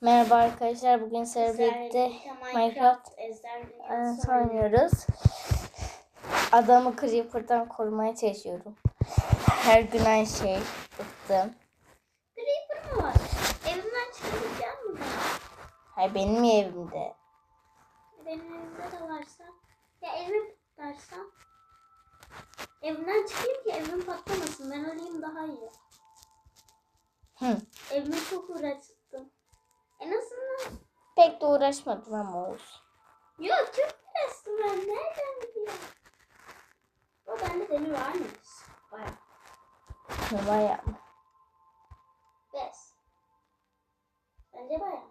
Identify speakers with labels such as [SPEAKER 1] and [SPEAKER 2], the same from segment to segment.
[SPEAKER 1] Merhaba arkadaşlar. Bugün birlikte Minecraft oynuyoruz. Adamı Creeper'dan korumaya çalışıyorum. Her gün aynı şey. Bıktım.
[SPEAKER 2] Creeper mı var? Evimden çıkabilecek mi?
[SPEAKER 1] Hayır benim evimde.
[SPEAKER 2] Benim evimde de varsa. Ya evim dersa. Evimden çıkayım ki evim patlamasın. Ben öleyim daha iyi.
[SPEAKER 1] Hı.
[SPEAKER 2] Evime çok uğraştım. En azından.
[SPEAKER 1] Pek de uğraşmadım ama olsun.
[SPEAKER 2] Yok çok uğraştım ben. Nereden biliyorum? O bende demir var mı? Baya.
[SPEAKER 1] Ne bayağı.
[SPEAKER 2] Beş. Bence baya.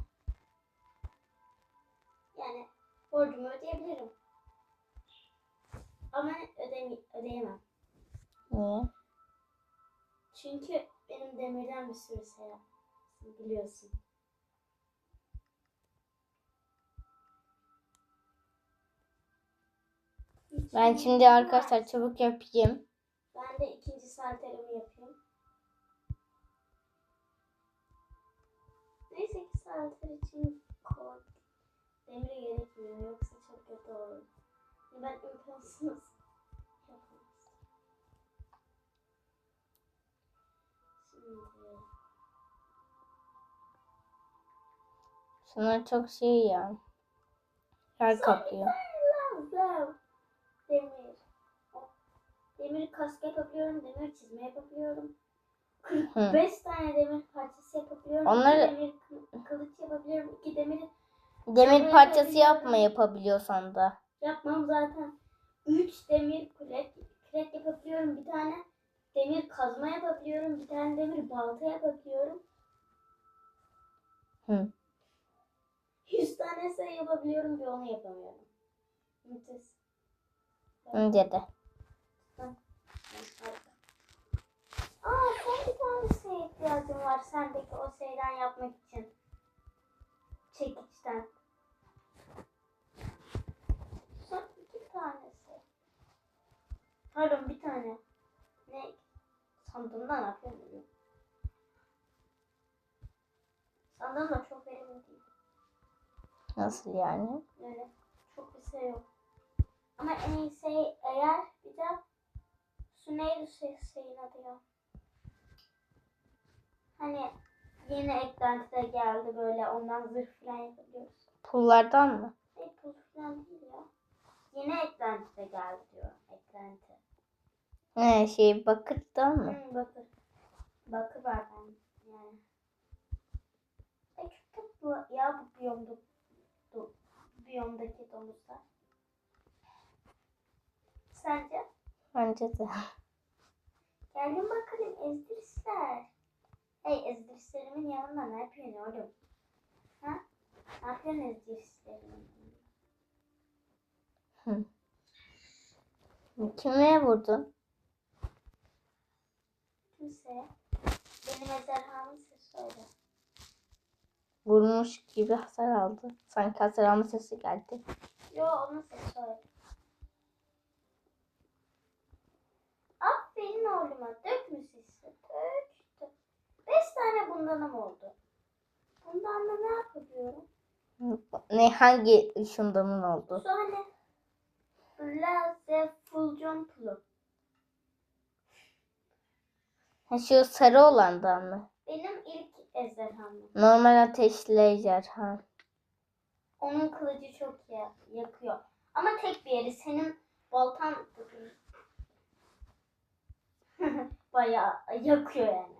[SPEAKER 2] Yani borcumu ödeyebilirim. Ama ödeme ödeyemem.
[SPEAKER 1] Niye?
[SPEAKER 2] Çünkü benim demirden bir sürü şey. Biliyorsun.
[SPEAKER 1] Ben şimdi arkadaşlar çabuk yapayım.
[SPEAKER 2] Ben de ikinci salterimi yapayım. Neyse ki salter için kod demiri gerekmiyor. Yoksa çok kötü olur. Ben imkansız yapamaz. Şimdi
[SPEAKER 1] Şunlar çok şey ya. Yer kaplıyor.
[SPEAKER 2] Demir. Demir kask yapabiliyorum. Demir çizme yapabiliyorum.
[SPEAKER 1] Hı.
[SPEAKER 2] 45 tane demir parçası yapabiliyorum.
[SPEAKER 1] Onları-
[SPEAKER 2] demir kı- kılıç yapabiliyorum. İki demir
[SPEAKER 1] Demir parçası yapma yapabiliyorsan da.
[SPEAKER 2] yapmam zaten. 3 demir kürek, kürek yapabiliyorum. Bir tane demir kazma yapabiliyorum. Bir tane demir balta yapabiliyorum.
[SPEAKER 1] Hı.
[SPEAKER 2] 100 tane sayı yapabiliyorum. Bir onu yapamıyorum. Müthiş.
[SPEAKER 1] Önce de.
[SPEAKER 2] Aa son bir tane şeye ihtiyacım var sendeki o şeyden yapmak için. Çekiçten. Son iki tanesi. Pardon bir tane. Ne? Sandığımdan yapıyorum. Sandığım da çok verimli değil.
[SPEAKER 1] Nasıl yani?
[SPEAKER 2] Yani çok bir şey yok. Ama en iyi şey eğer bir de şey, şeyin adı ya? Hani yeni eklentide geldi böyle ondan zırh falan yapabiliyoruz.
[SPEAKER 1] Pullardan mı?
[SPEAKER 2] Ne pul falan değil ya. Yeni eklentide geldi diyor eklenti.
[SPEAKER 1] He şey bakırdan mı?
[SPEAKER 2] Hmm, bakır. Bakır var ben yani. E çok tatlı ya bu biyomda, bu biyomdaki domuzlar. Sence?
[SPEAKER 1] Bence de.
[SPEAKER 2] Gelin bakalım ezdirişler. Hey ezdirişlerimin yanında ne yapıyorsun oğlum? Ha? Ne yapıyorsun?
[SPEAKER 1] Hı. Kime vurdun?
[SPEAKER 2] Kimse. Benim ejderhamın sesi öyle.
[SPEAKER 1] Vurmuş gibi hasar aldı. Sanki hasar alma sesi geldi.
[SPEAKER 2] Yo onun sesi öyle. Oğluma. Dökmüş işte. Döktü. Beş tane bundanım oldu. Bundan da ne yapabiliyorum?
[SPEAKER 1] Ne hangi şundanın oldu?
[SPEAKER 2] Şu hani Blaze Fulcon Pulu.
[SPEAKER 1] Ha, şu sarı olandan mı?
[SPEAKER 2] Benim ilk ejderhamım.
[SPEAKER 1] Normal ateşli ejderha.
[SPEAKER 2] Onun kılıcı çok ya, yakıyor. Ama tek bir yeri. Senin baltan bayağı yakıyor yani.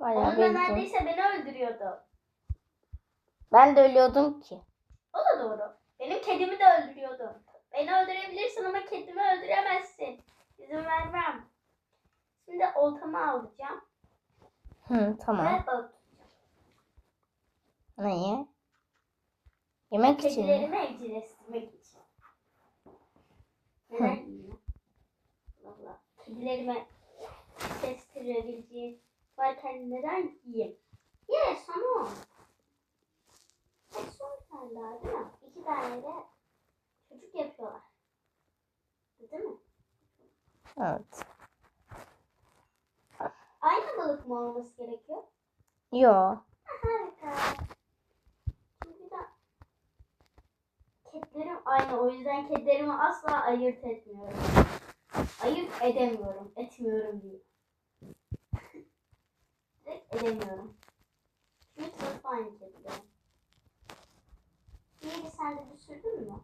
[SPEAKER 1] Bayağı
[SPEAKER 2] Onun da
[SPEAKER 1] bildim.
[SPEAKER 2] neredeyse beni öldürüyordu.
[SPEAKER 1] Ben de ölüyordum ki.
[SPEAKER 2] O da doğru. Benim kedimi de öldürüyordu. Beni öldürebilirsin ama kedimi öldüremezsin. İzin vermem. Şimdi oltamı alacağım.
[SPEAKER 1] Hı, tamam.
[SPEAKER 2] Ve.
[SPEAKER 1] Neye? Yemek için mi?
[SPEAKER 2] Kedilerimi evcilleştirmek için. Neden? Valla. Kedilerime yetiştirebileceğin varken neden yiyeyim? Ye somon. Hadi son bir tane daha değil mi? İki tane de çocuk yapıyorlar. Değil mi?
[SPEAKER 1] Evet.
[SPEAKER 2] Aynı balık mı olması gerekiyor?
[SPEAKER 1] Yok.
[SPEAKER 2] Harika. Çünkü de kedilerim aynı. O yüzden kedilerimi asla ayırt etmiyorum. Ayırt edemiyorum. Etmiyorum diye. Direkt edemiyorum. Çünkü sırf aynı kediler. Neydi sen de düşürdün mü?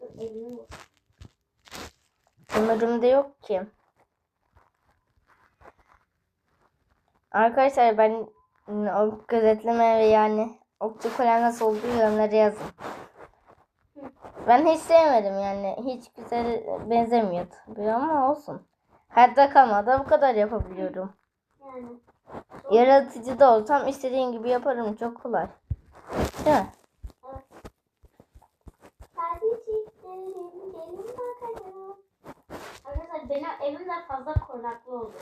[SPEAKER 2] Dur elimi vur.
[SPEAKER 1] Ömrümde yok ki. Arkadaşlar ben o gözetleme ve yani okçu kalem nasıl olduğu yorumlara yazın. Ben hiç sevmedim yani. Hiç güzel benzemiyor tabii ama olsun. Hayatta kalmada bu kadar yapabiliyorum.
[SPEAKER 2] Yani.
[SPEAKER 1] Yaratıcı da olsam istediğim gibi yaparım. Çok kolay. Değil mi?
[SPEAKER 2] Benim evim de fazla korunaklı oldu.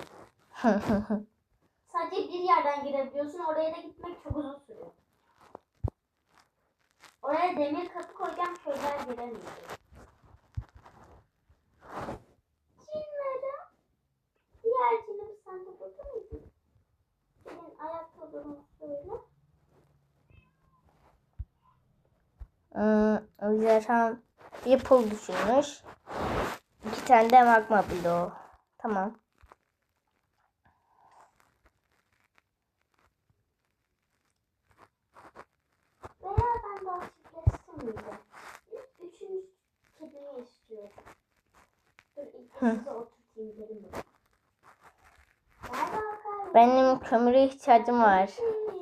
[SPEAKER 2] Sadece bir yerden girebiliyorsun. Oraya da gitmek çok uzun sürüyor. Oraya demir kapı koyacağım köyler giremiyor. Cinlerim. Diğer cinim sen de burada mıydın? Senin durun söyle.
[SPEAKER 1] Hmm, bir pul düşünmüş. İki tane de magma bloğu. Tamam.
[SPEAKER 2] Veya ben daha çiftleştim miydi? Üçüncü kedimi istiyorum. Dur ilk size oturtayım derim. Gel bakalım.
[SPEAKER 1] Benim kömüre ihtiyacım var.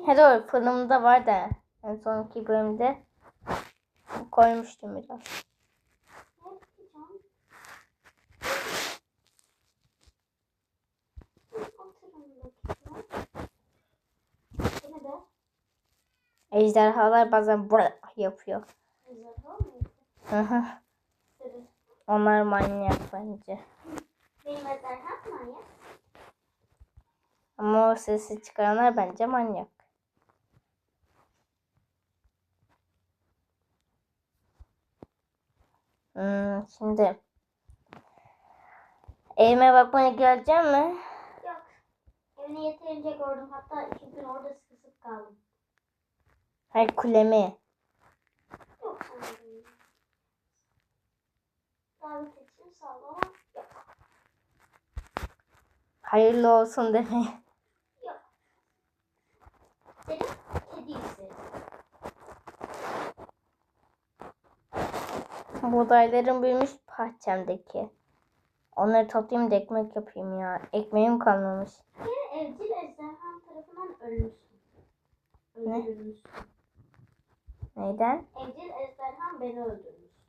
[SPEAKER 1] He doğru fırınımda var da en sonki bölümde koymuştum biraz. Ejderhalar bazen bırak yapıyor.
[SPEAKER 2] Ejderha mıydı?
[SPEAKER 1] Hı hı. Onlar manyak bence.
[SPEAKER 2] Benim ejderham mı ya?
[SPEAKER 1] Ama o sesi çıkaranlar bence manyak. Hmm, şimdi evime bakmaya geleceğim mi?
[SPEAKER 2] Yok. Evini yeterince gördüm. Hatta iki gün orada sıkışıp kaldım.
[SPEAKER 1] Hayır kulemi.
[SPEAKER 2] Yok. Davet için sağ ol.
[SPEAKER 1] Hayırlı olsun deme.
[SPEAKER 2] Yok. Senin kedi.
[SPEAKER 1] Buğdaylarım büyümüş bahçemdeki. Onları toplayayım da ekmek yapayım ya. Ekmeğim kalmamış.
[SPEAKER 2] Bir evcil ejderhan tarafından ölmüşsün.
[SPEAKER 1] Ne?
[SPEAKER 2] Öldürülmüşsün.
[SPEAKER 1] Neyden?
[SPEAKER 2] Evcil ejderhan beni öldürmüştü.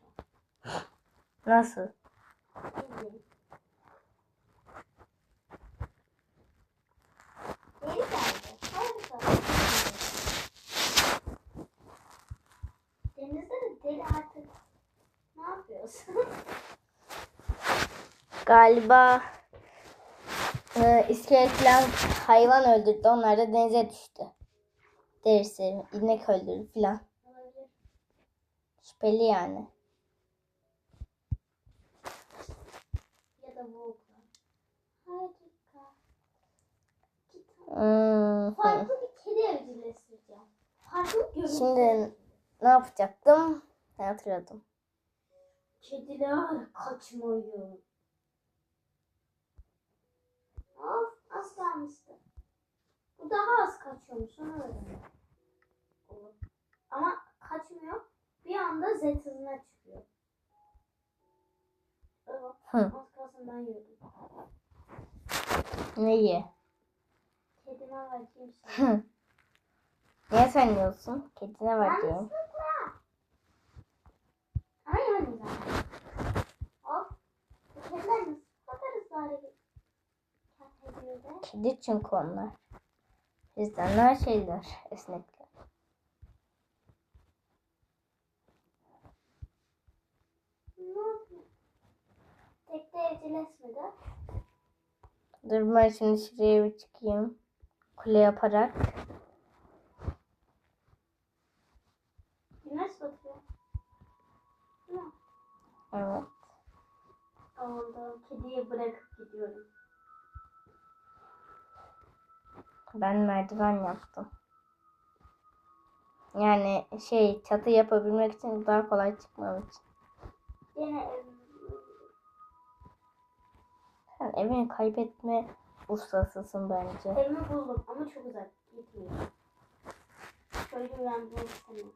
[SPEAKER 1] Nasıl?
[SPEAKER 2] İzleyin. Geri geldi. Artık. Ne?
[SPEAKER 1] Galiba e, iskelet falan hayvan öldürdü. Onlar da denize düştü. Derisi, inek öldürdü.
[SPEAKER 2] Olabilir.
[SPEAKER 1] Şüpheli yani.
[SPEAKER 2] Ya da Volkan. Harika. Git.
[SPEAKER 1] Hmm.
[SPEAKER 2] Farklı bir kedi evcilleştireceğim. Farklı görüntü.
[SPEAKER 1] Şimdi ne yapacaktım? Ne hatırladım.
[SPEAKER 2] Kediler kaçmayın. Of az kalmıştı. Bu daha az kaçıyormuş onu öğrendim. Ama kaçmıyor. Bir anda Z hızına çıkıyor. Evet.
[SPEAKER 1] Hı.
[SPEAKER 2] Az kalsın ben yiyordum.
[SPEAKER 1] Neyi?
[SPEAKER 2] Kedime vereceğim şey.
[SPEAKER 1] Hı. Niye sen yiyorsun? Kedine
[SPEAKER 2] be?
[SPEAKER 1] Kedi çünkü onlar. Bizden her şeyler. Esnekler.
[SPEAKER 2] Ne yapıyor? Tek de evcilleşmedi.
[SPEAKER 1] Dur ben şimdi şuraya bir çıkayım. Kule yaparak.
[SPEAKER 2] Güneş batıyor.
[SPEAKER 1] Evet.
[SPEAKER 2] Oldu. Kediyi bırakıp gidiyorum.
[SPEAKER 1] Ben merdiven yaptım. Yani şey çatı yapabilmek için daha kolay çıkmam için.
[SPEAKER 2] Yine ev.
[SPEAKER 1] Sen evini kaybetme ustasısın bence.
[SPEAKER 2] Evimi buldum ama çok uzak. Gitmeyeceğim. Şöyle uyandırmak istemiyorum.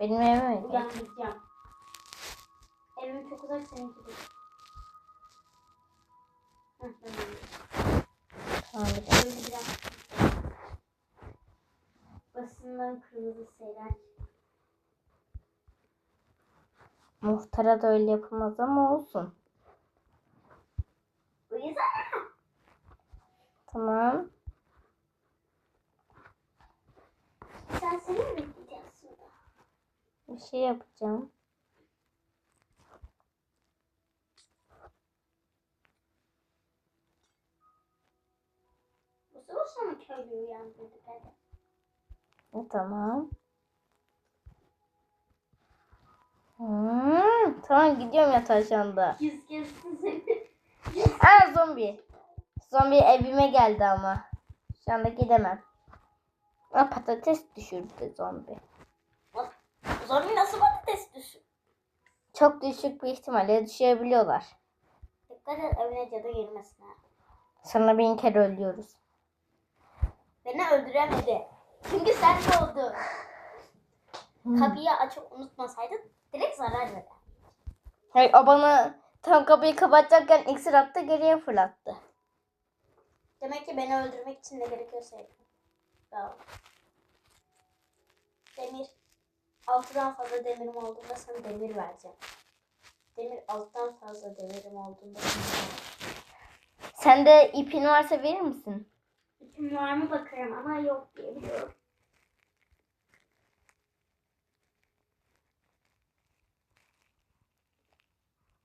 [SPEAKER 1] Benim evime gel.
[SPEAKER 2] Uyandıracağım. Evim çok uzak seninki değil. Heh.
[SPEAKER 1] Tamam bir dakika.
[SPEAKER 2] Böyle biraz. Basından kırmızı şeyler.
[SPEAKER 1] Muhtara da öyle yapılmaz ama olsun. Tamam.
[SPEAKER 2] Sen seni mi bekleyeceğiz burada?
[SPEAKER 1] Bir şey yapacağım.
[SPEAKER 2] Sefer sana köylü uyandırdık hadi.
[SPEAKER 1] E, tamam. Hmm, tamam gidiyorum yatağa şu anda.
[SPEAKER 2] Yüz kessin seni.
[SPEAKER 1] Aa zombi. Zombi evime geldi ama. Şu anda gidemem. Aa, patates düşürdü zombi.
[SPEAKER 2] Zombi nasıl patates düşün?
[SPEAKER 1] Çok düşük bir ihtimalle düşebiliyorlar.
[SPEAKER 2] Dikkat et evine cadı girmesin ha.
[SPEAKER 1] Sonra bin kere ölüyoruz.
[SPEAKER 2] Beni öldüremedi. Çünkü sen doğdun. Kapıyı açıp unutmasaydın direkt zarar verer.
[SPEAKER 1] Hayır, o bana tam kapıyı kapatacakken iksir attı geriye fırlattı.
[SPEAKER 2] Demek ki beni öldürmek için ne gerekiyorsa yapıyor. Bravo. Demir. Altıdan fazla demirim olduğunda sana demir vereceğim. Demir alttan fazla demirim olduğunda sana.
[SPEAKER 1] Sende ipin varsa verir misin?
[SPEAKER 2] İpim var mı bakarım ama yok diye biliyorum.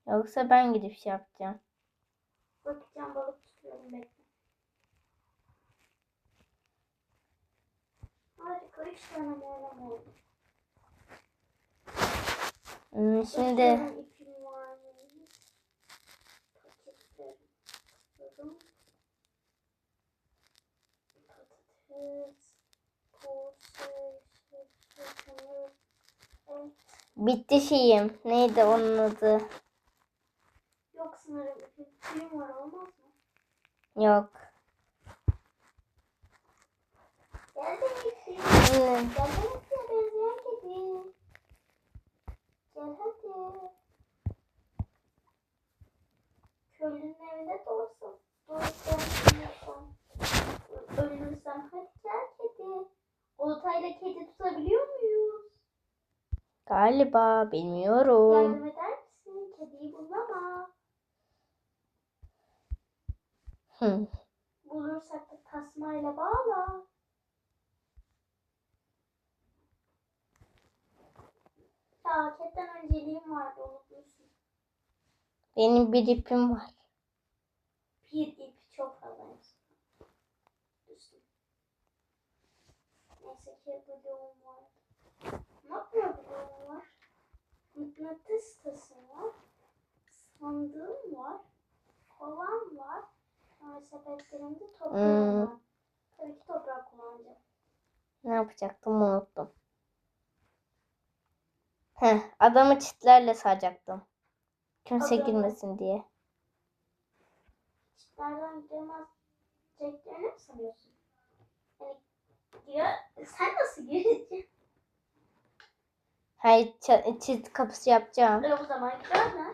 [SPEAKER 1] Yoksa ben gidip şey yapacağım.
[SPEAKER 2] Bakacağım balık üç tane moğlam oldu.
[SPEAKER 1] Hmm, şimdi bitti şeyim. Neydi onun adı?
[SPEAKER 2] Yok sanırım ipim. Ipim var olmaz mı?
[SPEAKER 1] Yok.
[SPEAKER 2] Geldim Geldim ipim benzeyen kedi. Gel hadi. Evinde doğsun. Uyuyorsam. Ölürsem hadi gel kedi. Oltayla kedi tutabiliyor muyuz?
[SPEAKER 1] galiba bilmiyorum.
[SPEAKER 2] Yardım misin? Kediyi bulama.
[SPEAKER 1] Hmm.
[SPEAKER 2] Bulursak da tasmayla bağla. Ya kediden önceliğim vardı unutmuşsun.
[SPEAKER 1] Benim bir ipim var.
[SPEAKER 2] Bir ip çok. Düştüm. Neyse ki bloğum var. Ne yapıyor bloğum var? Mıknatıs tasım var. Sandığım var. Kovam var. Sonra sepetlerimde toprağım
[SPEAKER 1] Hmm.
[SPEAKER 2] var. Tabii ki toprak kullanacağım.
[SPEAKER 1] Ne yapacaktım unuttum. Heh, adamı çitlerle saracaktım. Kimse
[SPEAKER 2] Adamı-
[SPEAKER 1] girmesin diye.
[SPEAKER 2] Nereden giremezeceklerini mi sanıyorsun? Yani gire... Sen nasıl gireceksin?
[SPEAKER 1] Hayır ça- çit kapısı yapacağım.
[SPEAKER 2] E o zaman girerler.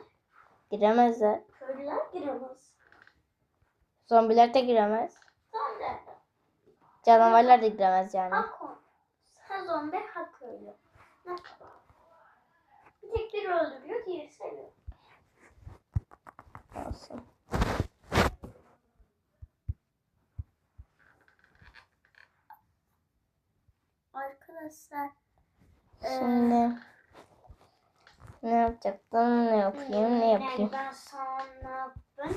[SPEAKER 1] Giremezler.
[SPEAKER 2] Köylüler giremez.
[SPEAKER 1] Zombiler de giremez.
[SPEAKER 2] Sen nerede?
[SPEAKER 1] Canavarlar da giremez yani.
[SPEAKER 2] Hak o. Sen zombi hak köylü. Ne? Bir tek biri öldürüyor, diğeri seviyor.
[SPEAKER 1] Olsun.
[SPEAKER 2] Arkadaşlar.
[SPEAKER 1] Şimdi ne yapacaktım? Ne yapayım? Ne yapayım?
[SPEAKER 2] Ben sana... Ne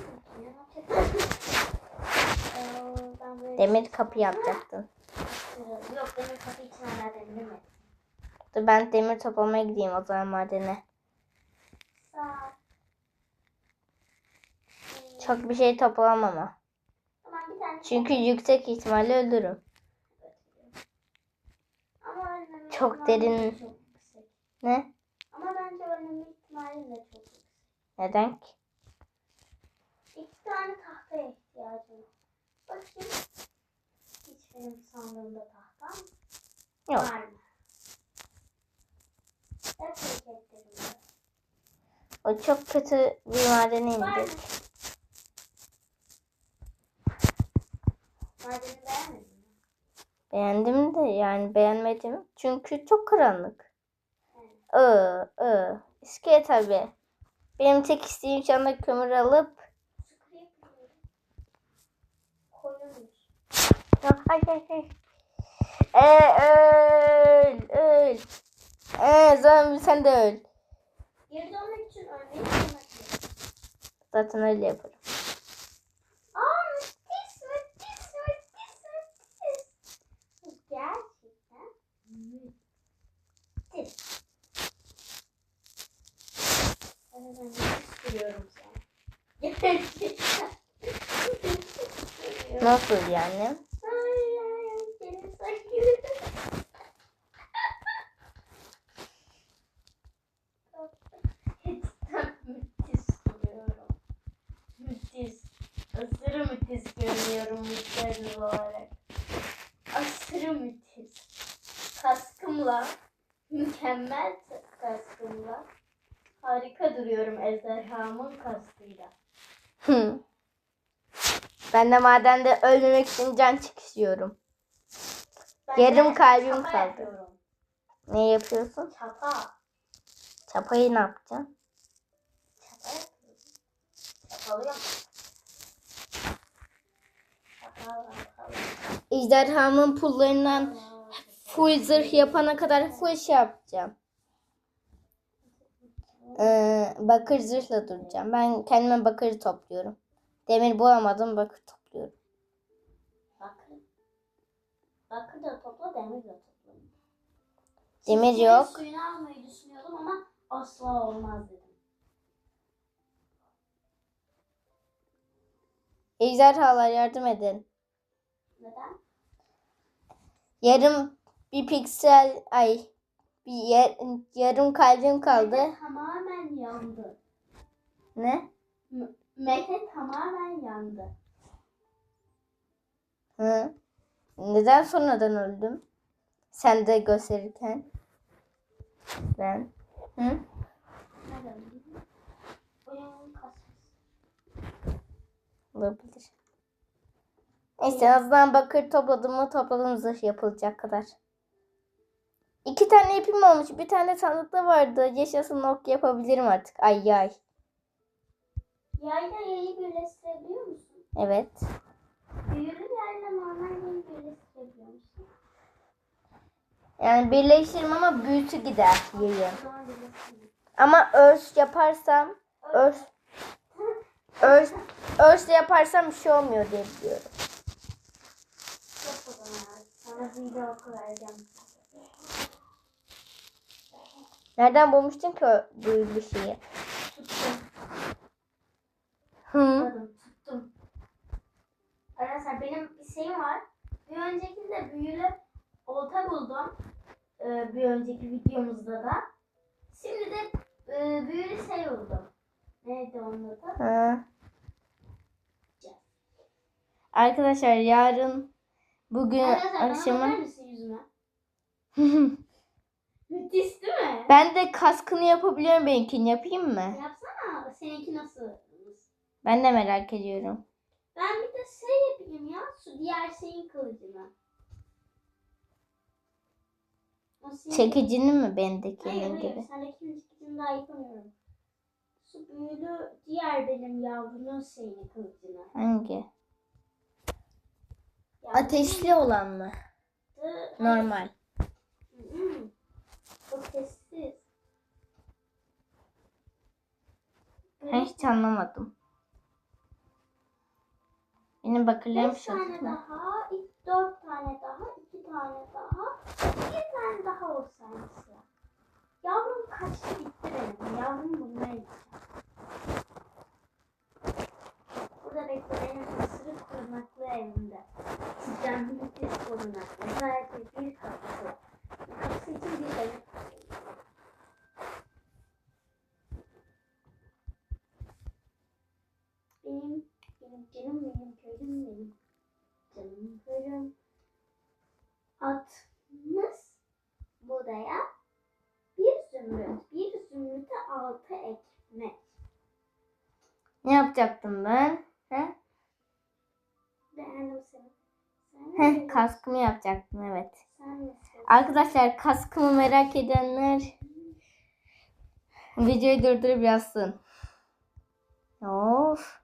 [SPEAKER 2] ben böyle...
[SPEAKER 1] Demir kapı yapacaktın.
[SPEAKER 2] Yok demir kapı için hala denemedim.
[SPEAKER 1] Dur ben demir toplamaya gideyim o zaman madene.
[SPEAKER 2] Sağ.
[SPEAKER 1] Çok bir şey toplamam ama.
[SPEAKER 2] Tamam bir tane
[SPEAKER 1] Çünkü yüksek ihtimalle ölürüm.
[SPEAKER 2] Ama
[SPEAKER 1] Çok derin.
[SPEAKER 2] Çok.
[SPEAKER 1] Ne?
[SPEAKER 2] Ama bence ölmeme ihtimali de çok yüksek.
[SPEAKER 1] Neden ki?
[SPEAKER 2] İki tane tahtaya ihtiyacım var. Bakayım. Hiç benim sandığımda tahtam
[SPEAKER 1] Yok.
[SPEAKER 2] var mı?
[SPEAKER 1] O çok kötü bir madene indik.
[SPEAKER 2] Madeni beğenmedin mi?
[SPEAKER 1] Beğendim de yani beğenmedim. Çünkü çok karanlık. Iı, ıı. İskele tabii. Benim tek isteğim şu anda kömür alıp.
[SPEAKER 2] Koyulmuş.
[SPEAKER 1] Ay ay ay. Ee, öl, öl. Ee, zombi sen de öl.
[SPEAKER 2] Geri dönmek için lazım.
[SPEAKER 1] Zaten öyle yaparım.
[SPEAKER 2] Aa müthiş müthiş müthiş müthiş. Bu gerçekten müthiş. Evet ben müthiş duruyorum sana. Gerçekten. müthiş duruyorum.
[SPEAKER 1] Nasıl yani?
[SPEAKER 2] Ay ay ay seni sayıyorum. Cidden müthiş duruyorum. Müthiş. Aşırı müthiş görünüyorum müthiş olarak. Aşırı müthiş. Kaskımla, mükemmel kaskımla harika duruyorum ejderhamın kaskıyla.
[SPEAKER 1] Hı. Ben de madende ölmemek için can çekişiyorum.
[SPEAKER 2] Ben
[SPEAKER 1] Yarım kalbim kaldı.
[SPEAKER 2] yapıyorum.
[SPEAKER 1] Ne yapıyorsun?
[SPEAKER 2] Çapa.
[SPEAKER 1] Çapayı ne yapacaksın?
[SPEAKER 2] Çapa yapıyorum. Çapala, çapala.
[SPEAKER 1] Ejderhamın pullarından full zırh yapana kadar full şey yapacağım. Ee, bakır zırhla duracağım. Ben kendime bakır topluyorum. Demir bulamadım bakır topluyorum.
[SPEAKER 2] Bakır. Bakır da topla, demir de topla.
[SPEAKER 1] Demir
[SPEAKER 2] Şimdi
[SPEAKER 1] yok.
[SPEAKER 2] Suyunu almayı düşünüyordum ama asla olmaz dedim.
[SPEAKER 1] Ejderhalar yardım edin.
[SPEAKER 2] Neden?
[SPEAKER 1] Yarım bir piksel ay bir yer- yarım kalbim kaldı.
[SPEAKER 2] Mete tamamen yandı.
[SPEAKER 1] Ne?
[SPEAKER 2] M- Mete tamamen yandı.
[SPEAKER 1] Hı. Neden sonradan öldüm? Sen de gösterirken. Ben. Hı? Olabilir. Neyse azından bakır topladım mı topladım zırh yapılacak kadar. İki tane ipim olmuş. Bir tane sandıkta vardı. Yaşasın ok yapabilirim artık. Ay yay.
[SPEAKER 2] Yayla yayı birleştirebiliyor musun?
[SPEAKER 1] Evet.
[SPEAKER 2] Büyülü yayla normal yayı birleştirebiliyor musun?
[SPEAKER 1] Yani birleştiririm ama büyütü gider yayın. Ama örs yaparsam örs örs örs yaparsam bir şey olmuyor diye biliyorum.
[SPEAKER 2] Yap o zaman. Sana video oku vereceğim.
[SPEAKER 1] Nereden bulmuştun ki o büyülü şeyi?
[SPEAKER 2] Tuttum.
[SPEAKER 1] Hı.
[SPEAKER 2] Tuttum. Arkadaşlar benim bir şeyim var. Bir öncekinde büyülü olta buldum. Ee, bir önceki videomuzda da. Şimdi de e, büyülü şey buldum. Neydi onun adı?
[SPEAKER 1] Hı. Arkadaşlar yarın bugün
[SPEAKER 2] Arkadaşlar bana bakar
[SPEAKER 1] akşama
[SPEAKER 2] mısın yüzüme? Müthiş değil mi?
[SPEAKER 1] ben de kaskını yapabiliyorum benimkini yapayım mı?
[SPEAKER 2] Yapsana. Seninki nasıl?
[SPEAKER 1] Ben de merak ediyorum.
[SPEAKER 2] Ben bir de şey yapayım ya. Şu diğer şeyin kılıcını. Senin-
[SPEAKER 1] Çekicini mi
[SPEAKER 2] Hayır
[SPEAKER 1] bendekinin
[SPEAKER 2] hayır.
[SPEAKER 1] gibi?
[SPEAKER 2] Sendekinin çekicini daha yapamıyorum. Şu büyülü diğer benim yavrumun şeyini kılıcını.
[SPEAKER 1] Hangi?
[SPEAKER 2] Yavrumun
[SPEAKER 1] Ateşli olan mı? Normal.
[SPEAKER 2] Ateşsiz.
[SPEAKER 1] Ben hiç anlamadım. Benim bakırlarım
[SPEAKER 2] Beş tane daha, ilk dört tane daha, iki tane daha, bir tane daha olsa mesela. Yavrum kaçtı gitti benim. Yavrum bulmaya gideceğim. Burada bekle benim ısırık kurmaklı evimde. Sonra özellikle bir kapısı. Bir tane. Benim, benim canım benim köylüm benim. Canım köylüm. Atmış budaya bir zümrüt. Bir zümrüte altı ekmek.
[SPEAKER 1] Ne yapacaktım ben? He?
[SPEAKER 2] Beğendim seni. Sen
[SPEAKER 1] Heh, kaskımı yapacaktım evet.
[SPEAKER 2] Sen nesin?
[SPEAKER 1] Arkadaşlar kaskımı merak edenler videoyu durdurup yazsın. Of.